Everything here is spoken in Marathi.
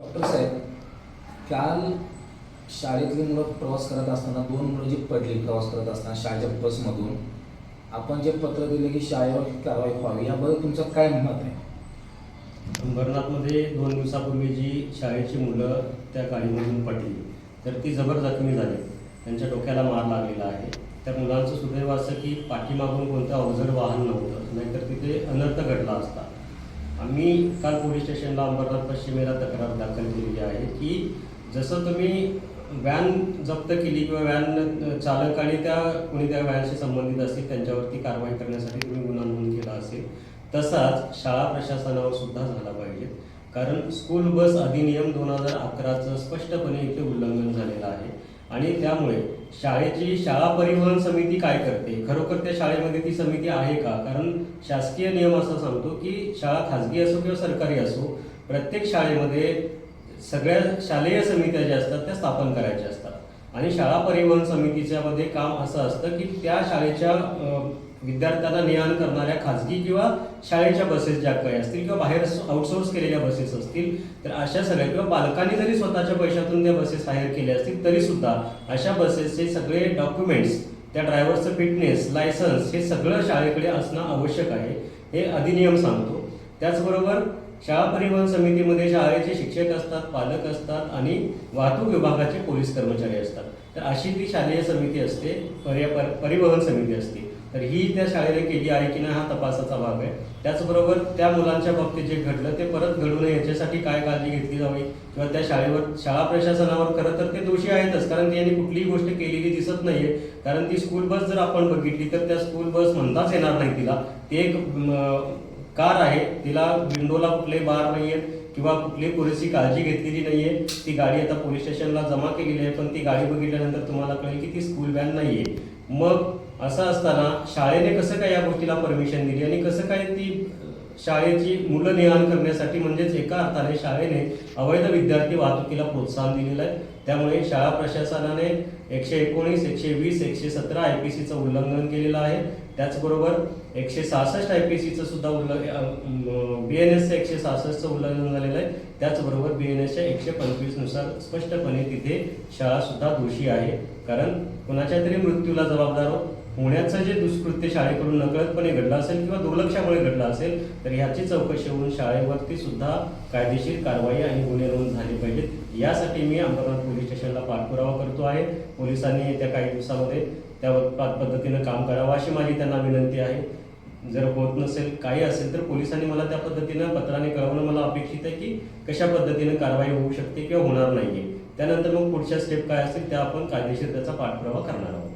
डॉक्टर साहेब काल शाळेतली मुलं प्रवास करत असताना दोन मुलं जी पडली प्रवास करत असताना शाळेच्या बसमधून आपण जे पत्र दिले की शाळेवर कारवाई व्हावी याबद्दल तुमचं काय मत आहे? अंबरनाथमध्ये दोन दिवसापूर्वी जी शाळेची मुलं त्या गाडीमधून पडली तर ती जबर जखमी झाली. त्यांच्या डोक्याला मार लागलेला आहे. त्या मुलांचं सुदैव असं की पाठीमागून कोणतं अवजड वाहन नव्हतं नाहीतर तिथे अनर्थ घडला असता. आम्ही काल पोलीस स्टेशनला अंबरनाथ पश्चिमेला तक्रार दाखल केलेली आहे की जसं तुम्ही व्हॅन जप्त केली किंवा व्हॅन चालक आणि त्या कोणी त्या व्हॅनशी संबंधित असतील त्यांच्यावरती कारवाई करण्यासाठी तुम्ही गुन्हा नोंद केला असेल तसाच शाळा प्रशासनावर सुद्धा झाला पाहिजे. कारण स्कूल बस अधिनियम दोन हजार अकराचं स्पष्टपणे इथे उल्लंघन झालेलं आहे. आणि त्यामुळे शाळेची शाळा परिवहन समिती काय करते? खरोखर त्या शाळेमध्ये ती समिती आहे का? कारण शासकीय नियम असा सांगतो की शाळा खाजगी असो किंवा सरकारी असो प्रत्येक शाळेमध्ये सगळ्या शालेय समित्या ज्या असतात त्या स्थापन करायच्या असतात. आणि शाळा परिवहन समितीच्या मध्ये काम असं असतं की त्या शाळेच्या विद्यार्थ्यांना ने आण करणाऱ्या खाजगी किंवा शाळेच्या बसेस ज्या काही असतील किंवा बाहेर आउटसोर्स केलेल्या बसेस असतील तर अशा सगळ्या किंवा पालकांनी जरी स्वतःच्या पैशातून त्या बसेस हायर केल्या असतील तरी सुद्धा अशा बसेसचे सगळे डॉक्युमेंट्स त्या ड्रायव्हरचं फिटनेस लायसन्स हे सगळं शाळेकडे असणं आवश्यक आहे हे अधिनियम सांगतो. त्याचबरोबर शाळा परिवहन समितीमध्ये शाळेचे शिक्षक असतात पालक असतात आणि वाहतूक विभागाचे पोलीस कर्मचारी असतात. तर अशी ती शालेय समिती असते पर्या पर- परिवहन समिती असते. तर ही त्या शाळेने केली आहे की नाही हा तपासाचा भाग आहे. त्याचबरोबर त्या मुलांच्या बाबतीत जे घडलं ते परत घडू नये याच्यासाठी काय काळजी घेतली जावी? किंवा त्या शाळेवर शाळा प्रशासनावर खरं तर ते दोषी आहेतच कारण त्यांनी कुठलीही गोष्ट केलेली दिसत नाहीये. कारण ती स्कूल बस जर आपण बघितली तर त्या स्कूल बस म्हणताच येणार नाही तिला. ती एक कार आहे. तिला विंडोला कुठले बार नाहीये किंवा कुठली पुरेशी काळजी घेतलेली नाहीये. ती गाडी आता पोलीस स्टेशनला जमा केलेली आहे पण ती गाडी बघितल्यानंतर तुम्हाला कळेल की ती स्कूल व्हॅन नाहीये. मग असं असताना शाळेने कसं काय या गोष्टीला परमिशन दिली आणि कसं काय ती शाळेची मुलं नेहान करण्यासाठी म्हणजेच एका अर्थाने शाळेने अवैध विद्यार्थी वाहतुकीला प्रोत्साहन दिलेलं आहे. त्यामुळे शाळा प्रशासनाने एकशे एकोणीस एकशे वीस एकशे सतरा आय पी सीचं उल्लंघन केलेलं आहे. त्याचबरोबर एकशे सहासष्ट आय पी सीचं सुद्धा उल्लंघन बी एन एसचं एकशे सहासष्टचं उल्लंघन झालेलं आहे. त्याचबरोबर बी एन एसच्या एकशे पंचवीसनुसार स्पष्टपणे तिथे शाळासुद्धा दोषी आहे. कारण कुणाच्या तरी मृत्यूला जबाबदार हो. होण्याचं जे दुष्कृत्य शाळेकडून नकळतपणे घडलं असेल किंवा दुर्लक्षामुळे घडलं असेल तर ह्याची चौकशी होऊन शाळेवरती सुद्धा कायदेशीर कारवाई आणि गुन्हे नोंद झाले पाहिजेत. यासाठी मी अंबरनाथ पोलीस स्टेशनला पाठपुरावा करतो आहे. पोलिसांनी येत्या काही दिवसामध्ये त्या पद्धतीनं काम करावं अशी माझी त्यांना विनंती आहे. जर होत नसेल काही असेल तर पोलिसांनी मला त्या पद्धतीनं पत्राने कळवणं मला अपेक्षित आहे की कशा पद्धतीनं कारवाई होऊ शकते किंवा होणार नाहीये. त्यानंतर मग पुढच्या स्टेप काय असतील त्या आपण कायदेशीर त्याचा पाठपुरावा करणार आहोत.